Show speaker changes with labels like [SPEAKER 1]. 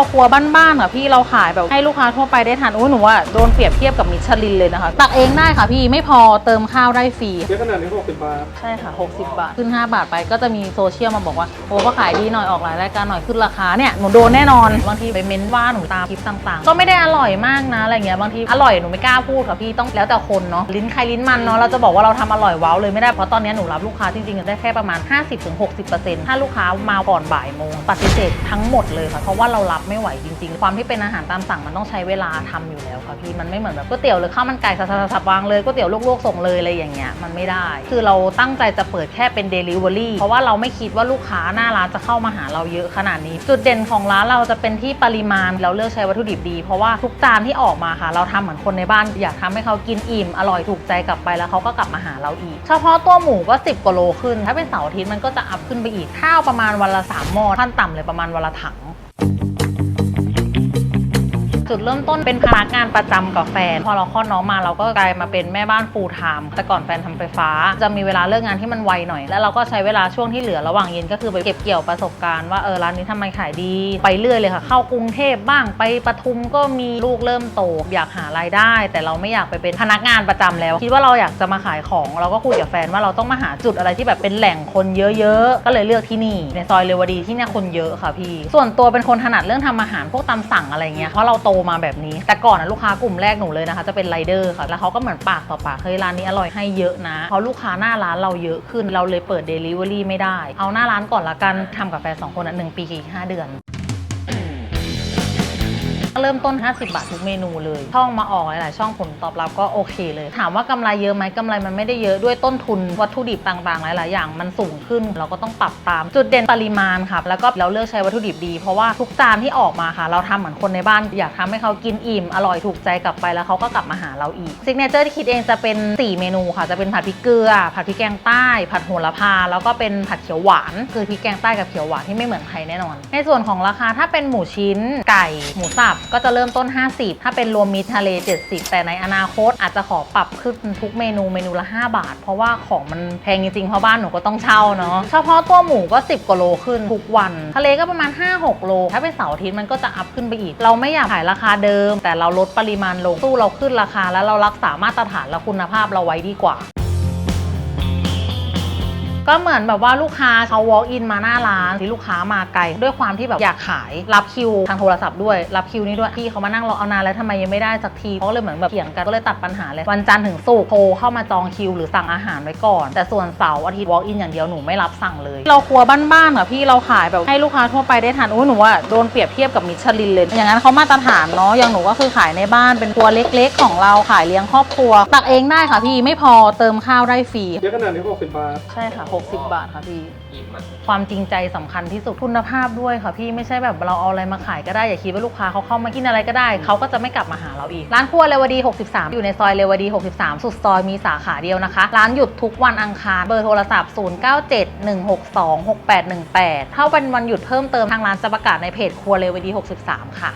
[SPEAKER 1] เราครัวบ้านๆค่ะพี่เราขายแบบให้ลูกค้าทั่วไปได้ทานอุ้ยหนูว่าโดนเปรียบเทียบกับมิชลินเลยนะคะตักเองได้ค่ะพี่ไม่พอเติมข้าวได้ฟรี
[SPEAKER 2] เยอะขนาดนี้60บาท
[SPEAKER 1] ใช่ค่ะ 60 บาท ขึ้น 5 บาทไปก็จะมีโซเชียลมาบอกว่าโอ้ก็ขายดีหน่อยออกหลายรายการหน่อยขึ้นราคาเนี่ยหนูโดนแน่นอนบางทีไปเม้นว่าหนูตามคลิปต่างๆ ก็ไม่ได้อร่อยมากนะอะไรเงี้ยบางทีอร่อยหนูไม่กล้าพูดค่ะพี่ต้องแล้วแต่คนเนาะลิ้นใครลิ้นมันเนาะเราจะบอกว่าเราทำอร่อยว้าวเลยไม่ได้เพราะตอนนี้หนูรับลูกค้าจริงๆได้แค่ประมาณ 50-60%ถ้าลูกค้ามาก่อนบ่ายโมงปฏิเสธทั้งหมดเลยค่ะเพราะว่าเรารับไม่ไหวจริง ๆ ความที่เป็นอาหารตามสั่งมันต้องใช้เวลาทำอยู่แล้วค่ะพี่มันไม่เหมือนแบบก๋วยเตี๋ยวหรือข้าวมันไก่สับๆวางเลยก๋วยเตี๋ยวลวกๆส่งเลยอะไรอย่างเงี้ยมันไม่ได้ คือเราตั้งใจจะเปิดแค่เป็น Delivery เพราะว่าเราไม่คิดว่าลูกค้าหน้าร้านจะเข้ามาหาเราเยอะขนาดนี้ จุดเด่นของร้านเราจะเป็นที่ปริมาณเราเลือกใช้วัตถุดิบดี เพราะว่าทุกจานที่ออกมาค่ะ เราทำเหมือนคนในบ้านอยากทำให้เขากินอิ่มอร่อยถูกใจกลับไปแล้วเขาก็กลับมาหาเราอีก เฉพาะตัวหมูก็ 10กว่าโลขึ้น ถ้าเป็นเสาร์อาทิตย์มันก็จะอัพขึ้นไปอีกข้าวประมาณวันละสามหม้อขั้นต่ำเลยประมาณวันละถัง จุดเริ่มต้นเป็นพนักงานประจำกับแฟน พอเราคลอดน้องมาเราก็กลายมาเป็นแม่บ้านฟูลไทม์แต่ก่อนแฟนทำไฟฟ้า จะมีเวลาเลิกงานที่มันไวหน่อย แล้วเราก็ใช้เวลาช่วงที่เหลือระหว่างเย็นก็คือไปเก็บเกี่ยวประสบการณ์ว่าเออร้านนี้ทำไมขายดี ไปเรื่อยเลยค่ะ เข้ากรุงเทพบ้างไปปทุมก็มีลูกเริ่มโตอยากหารายได้ แต่เราไม่อยากไปเป็นพนักงานประจำแล้ว คิดว่าเราอยากจะมาขายของ เราก็คุยกับแฟนว่าเราต้องมาหาจุดอะไรที่แบบเป็นแหล่งคนเยอะๆก็เลยเลือกที่นี่ในซอยเรวดีที่เนี่ยคนเยอะค่ะพี่ ส่วนตัวเป็นคนถนัดเรื่องทำอาหารพวกตามสั่งอะไรเงี้ยเพราะเราโตมาแบบนี้ แต่ก่อนนะลูกค้ากลุ่มแรกหนูเลยนะคะจะเป็นไรเดอร์ค่ะ แล้วเขาก็เหมือนปากต่อปากเฮ้ยร้านนี้อร่อยให้เยอะนะเพราะลูกค้าหน้าร้านเราเยอะขึ้นเราเลยเปิด Delivery ไม่ได้ เอาหน้าร้านก่อนละกันทำกับแฟนสองคนอะหนึ่งปีกี่ห้าเดือน เริ่มต้น 50 บาททุกเมนูเลย ช่องมาออกหลายๆช่องผลตอบรับก็โอเคเลย ถามว่ากำไรเยอะไหมกำไรมันไม่ได้เยอะด้วยต้นทุนวัตถุดิบต่างๆ หลาย ๆ อย่างมันสูงขึ้น เราก็ต้องปรับตามจุดเด่นปริมาณค่ะแล้วก็เราเลือกใช้วัตถุดิบดี เพราะว่าทุกจานที่ออกมาค่ะ เราทำเหมือนคนในบ้านอยากทำให้เขากินอิ่มอร่อยถูกใจกลับไปแล้วเขาก็กลับมาหาเราอีกซิกเนเจอร์ที่คิดเองจะเป็น 4 เมนูค่ะจะเป็นผัดพริกเกลือ ผัดพริกแกงใต้ ผัดโหระพา แล้วก็เป็นผัดเขียวหวานคือพริกแกงใต้กับเขียวหวานที่ไม่เหมือนใครแน่นอน ในส่วนของราคาถ้าเป็นหมูชิ้นไก่หมูสับก็จะเริ่มต้น 50 ถ้าเป็นรวมมิตรทะเล 70 แต่ในอนาคตอาจจะขอปรับขึ้นทุกเมนูเมนูละ 5 บาท เพราะว่าของมันแพงจริงๆเพราะบ้านหนูก็ต้องเช่าเนาะเฉพาะตัวหมูก็ 10กว่าโลขึ้นทุกวัน ทะเลก็ประมาณ 5-6 โล ถ้าเป็นเสาร์อาทิตย์มันก็จะอัพขึ้นไปอีก เราไม่อยากขายราคาเดิม แต่เราลดปริมาณลงสู้เราขึ้นราคาแล้วเรารักษามาตรฐานและคุณภาพเราไว้ดีกว่า ก็เหมือนแบบว่าลูกค้าเขา walk in มาหน้าร้านที่ลูกค้ามาไกล ด้วยความที่แบบอยากขายรับคิวทางโทรศัพท์ด้วยรับคิวนี้ด้วยพี่เขามานั่งรอเอานานแล้วทำไมยังไม่ได้สักทีเขาก็เลยเหมือนแบบเถียงกันก็เลยตัดปัญหาเลยวันจันทร์ถึงศุกร์โทรเข้ามาจองคิวหรือสั่งอาหารไว้ก่อน แต่ส่วนเสาร์อาทิตย์ walk in อย่างเดียวหนูไม่รับสั่งเลย เราครัวบ้านๆค่ะพี่เราขายแบบให้ลูกค้าทั่วไปได้ทานอุ้ยหนูว่าโดนเปรียบเทียบกับมิชลินเลยอย่างนั้นเขามาตรฐานเนาะอย่างหนูก็คือขายในบ้านเป็นครัวเล็ก ๆ ของเราขายเลี้ยงครอบครัวตักเองได้ค่ะพี่ไม่พอเติมข้าวได้ฟรี
[SPEAKER 2] เยอะขนาดนี้60บาท
[SPEAKER 1] ใช่ค่ะ60 บาทค่ะพี่ความจริงใจสำคัญที่สุดคุณภาพด้วยค่ะพี่ไม่ใช่แบบเราเอาอะไรมาขายก็ได้อย่าคิดว่าลูกค้าเขาเข้ามากินอะไรก็ได้เขาก็จะไม่กลับมาหาเราอีก ร้านครัวเรวดี 63 อยู่ในซอยเรวดี 63 สุดซอยมีสาขาเดียวนะคะ ร้านหยุดทุกวันอังคารเบอร์โทรศัพท์ 0971626818 ถ้าเป็นวันหยุดเพิ่มเติมทางร้านจะประกาศในเพจครัวเรวดี 63 ค่ะ